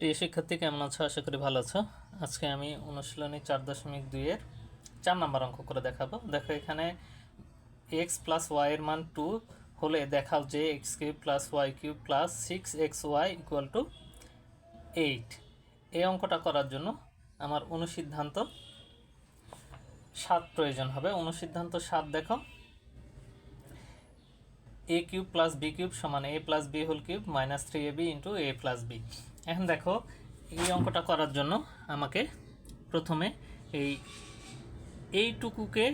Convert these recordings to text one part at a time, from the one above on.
প্রিয় শিক্ষার্থী, কেমন আছো? আশা করি ভালো আছো। আজকে আমি অনুশীলনী চার দশমিক দুইয়ের চার নাম্বার অঙ্ক করে দেখাবো। দেখো এখানে এক্স প্লাস ওয়াইয়ের মান টু হলে দেখাও যে x cube plus y cube plus six x y equal to eight এই অঙ্কটা করার জন্য আমার অনুসিদ্ধান্ত সাত প্রয়োজন হবে। অনুসিদ্ধান্ত সাত দেখো। A cube plus b cube সমান a plus b whole cube minus three a b into a plus b এখন দেখো, এই অঙ্কটা করার জন্য আমাকে প্রথমে এই এইটুকুকে,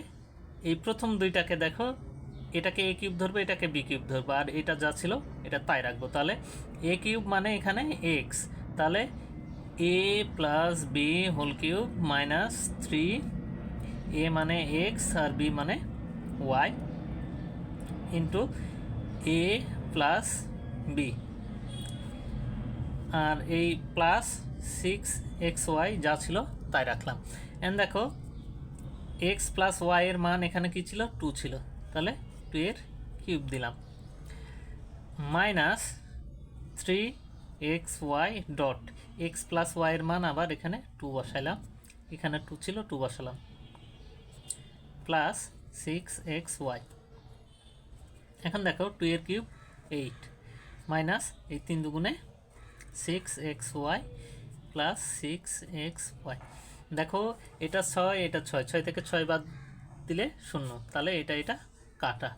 এই প্রথম দুইটাকে দেখো, এটাকে এ কিউব ধরবো, এটাকে বি কিউব ধরবো, আর এটা যা ছিল এটা তাই রাখব। তাহলে এ কিউব মানে এখানে এক্স তাহলে a plus b whole cube minus three a মানে এক্স আর বি মানে y into a plus b আর এই প্লাস সিক্স এক্স ওয়াই যা ছিল তাই রাখলাম। এন্ড দেখো এক্স প্লাস ওয়াই এর মান এখানে কি ছিল? টু ছিল। তাহলে টু এর কিউব দিলাম। Minus three x y dot x plus y এর মান আবার এখানে টু বসাইলাম। এখানে টু ছিল টু বসালাম। প্লাস সিক্স এক্স ওয়াই এখন দেখো টু এর কিউব এইট মাইনাস এই তিন দুগুণে six x y plus six x y দেখো, এটা ছয় এটা ছয়। ছয় থেকে ছয় বাদ দিলে শূন্য। তাহলে এটা এটা কাটা।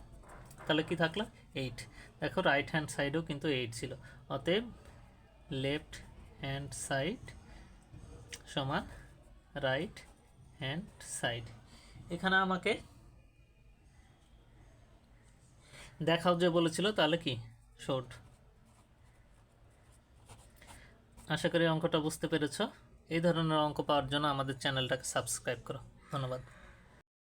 তাহলে কি থাকল? এইট দেখো রাইট হ্যান্ড সাইডেও কিন্তু এইট ছিল। অতএব লেফট হ্যান্ড সাইড সমান রাইট হ্যান্ড সাইড এখানে আমাকে দেখাও যে বলেছিল, তাহলে কি? শর্ট আশা করি অঙ্কটা বুঝতে পেরেছ। এই ধরনের অঙ্ক পাওয়ার জন্য আমাদের চ্যানেলটাকে সাবস্ক্রাইব করো। ধন্যবাদ।